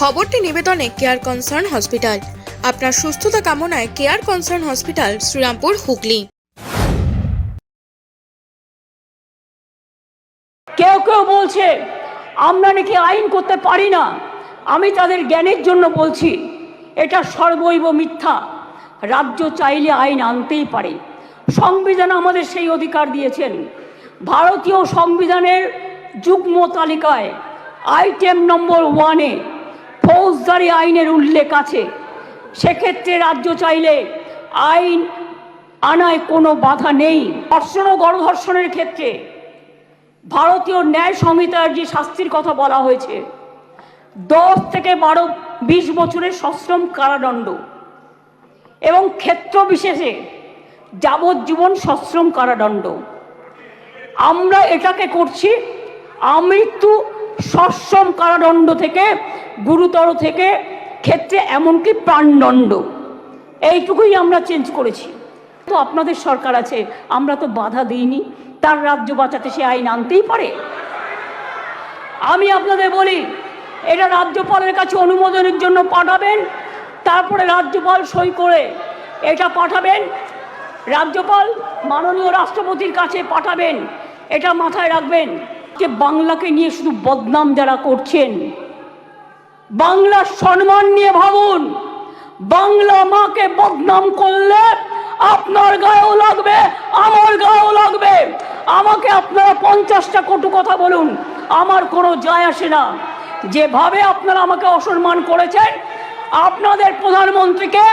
খবরটি নিবেদনে care concern hospital আপনার সুস্থতা কামনায় care concern hospital Serampore, Hooghly. কেউ কেউ বলছে, আমরা নাকি আইন করতে পারি না। আমি তাদের জ্ঞানের জন্য বলছি, এটা সর্বৈব মিথ্যা। রাজ্য চাইলে আইন আনতেই পারে। সংবিধান আমাদের সেই অধিকার দিয়েছেন। ভারতীয় সংবিধানের যুগ্ম তালিকায় আইটেম নম্বর ওয়ানে ফৌজদারি আইনের উল্লেখ আছে। সেক্ষেত্রে রাজ্য চাইলে আইন আনায় কোনো বাধা নেই। ধর্ষণ ও গণধর্ষণের ক্ষেত্রে ভারতীয় ন্যায় সংহিতার যে শাস্তির কথা বলা হয়েছে, দশ থেকে বারো, বিশ বছরের সশ্রম কারাদণ্ড এবং ক্ষেত্র বিশেষে যাবজ্জীবন সশ্রম কারাদণ্ড। আমরা এটাকে করছি আমৃত্যু সশ্রম কারাদণ্ড থেকে, গুরুতর থেকে, ক্ষেত্রে এমনকি প্রাণদণ্ড। এইটুকুই আমরা চেঞ্জ করেছি। তো আপনাদের সরকার আছে, আমরা তো বাধা দিইনি, তার রাজ্য বাঁচাতে সে আইন আনতেই পারে। আমি আপনাদের বলি, এটা রাজ্যপালের কাছে অনুমোদনের জন্য পাঠাবেন, তারপরে রাজ্যপাল সই করে এটা পাঠাবেন, রাজ্যপাল মাননীয় রাষ্ট্রপতির কাছে পাঠাবেন, এটা মাথায় রাখবেন। যে বাংলাকে নিয়ে শুধু বদনাম যারা করছেন বাংলার সম্মান নিয়ে ভাবুন, বাংলা মাকে বদনাম করলে আপনার গায়েও লাগবে, আমার গায়েও লাগবে। আমাকে আপনারা পঞ্চাশটা কটু কথা বলুন, আমার কোনো যায় আসে না। যেভাবে আপনারা আমাকে অসম্মান করেছেন, আপনাদের প্রধানমন্ত্রীকে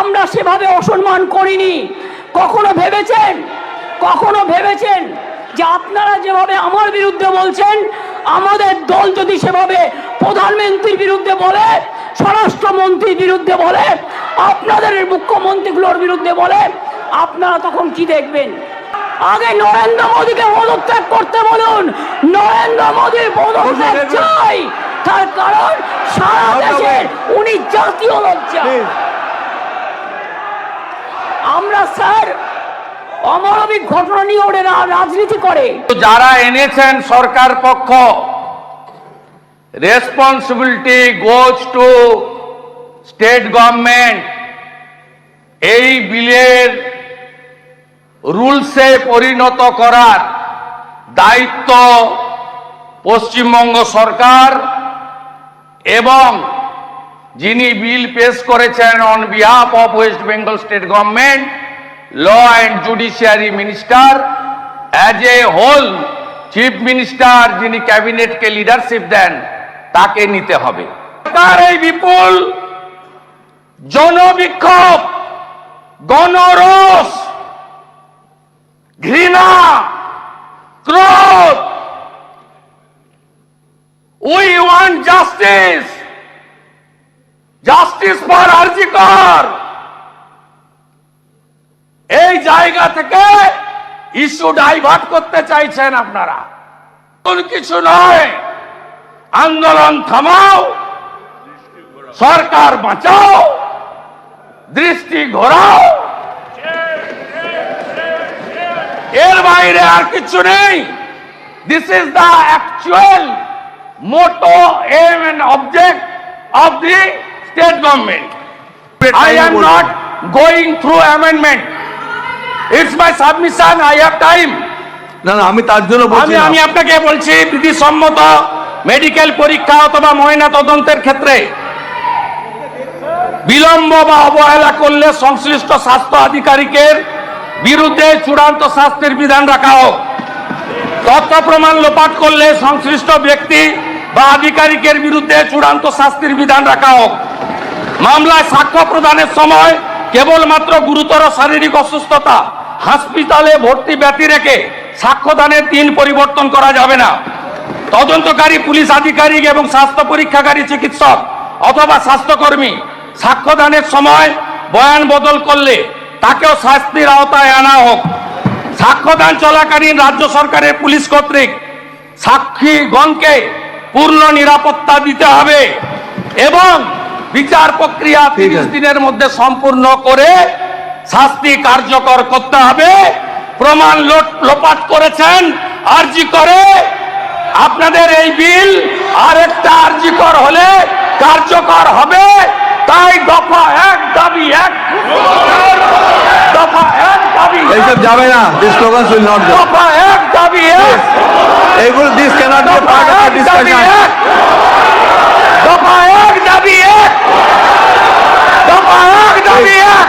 আমরা সেভাবে অসম্মান করিনি। কখনো ভেবেছেন কখনো ভেবেছেন যে আপনারা যেভাবে আমার বিরুদ্ধে বলছেন আমাদের দল যদি সেভাবে প্রধানমন্ত্রীর বিরুদ্ধে বলে স্বরাষ্ট্রমন্ত্রীর বিরুদ্ধে বলে আপনাদের মুখ্যমন্ত্রীগুলোর বিরুদ্ধে বলে আপনারা তখন কি দেখবেন? আগে নরেন্দ্র মোদীকে পদত্যাগ করতে বলুন। নরেন্দ্র মোদীর পদত্যাগ চাই। তার কারণ সারা দেশের উনি জাতীয় লজ্জা। আমরা স্যার অমানবিক ঘটনা নিয়ে ওরা রাজনীতি করে। যারা এনেছেন সরকার পক্ষ responsibility goes to state government এই বিলের রুলসে পরিণত করার দায়িত্ব পশ্চিমবঙ্গ সরকার এবং যিনি বিল পেশ করেছেন on behalf of West Bengal state government law and judiciary minister as a whole chief minister যিনি ক্যাবিনেটকে লিডারশিপ দেন, তাকে নিতে হবে। তার এই বিপুল জনবিক্ষোভ, গণরোষ, ঘৃণা, ক্রোধ we want justice justice for RG Kar এই জায়গা থেকে ইস্যু ডাইভার্ট করতে চাইছেন আপনারা। কোন কিছু নয়। আন্দোলন থামাও সরকার বাঁচাও দৃষ্টি ঘোরাও। এর বাইরে আর কিছু নেই। This is the actual motto aim and object of the state government I am not going through amendment. It's my submission. I have time না না আমি তার জন্য বলছি আমি আমি আপনাকে বলছি বিধিসম্মত মেডিকেল পরীক্ষা অথবা ময়না তদন্তের ক্ষেত্রে বিলম্ব বা অবহেলা করলে সংশ্লিষ্ট স্বাস্থ্য আধিকারিকের বিরুদ্ধে চূড়ান্ত শাস্তির বিধান রাখা হোক। তথ্য প্রমাণ লোপাট করলে সংশ্লিষ্ট ব্যক্তি বা আধিকারিকের বিরুদ্ধে চূড়ান্ত শাস্তির বিধান রাখা হোক। মামলায় সাক্ষ্য প্রদানের সময় কেবলমাত্র গুরুতর শারীরিক অসুস্থতা হাসপাতালে ভর্তি ব্যতি রেখে সাক্ষ্যদানের দিন পরিবর্তন করা যাবে না। তদন্তকারী পুলিশ আধিকারিক এবং স্বাস্থ্য পরীক্ষাকারী চিকিৎসক অথবা স্বাস্থ্যকর্মী সাক্ষ্যদানের সময় বয়ান বদল করলে তাকেও শাস্তির আওতায় আনা হোক। সাক্ষ্যদান চলাকালীন রাজ্য সরকারের পুলিশ কর্তৃক সাক্ষীগণকে পূর্ণ নিরাপত্তা দিতে হবে এবং বিচার প্রক্রিয়া তিরিশ দিনের মধ্যে সম্পূর্ণ করে শাস্তি কার্যকর করতে হবে। প্রমাণ লোপাট করেছেন আরজি করে। আপনাদের এই বিল আরেকটা আরজি কর হলে কার্যকর হবে। তাই দফা এক দাবি এক দফা এক দাবি। এইসব যাবে না this slogan will not go দফা এক দাবি এক এইগুলো this cannot be part of discussion দফা এক দাবি এক দফা এক দাবি এক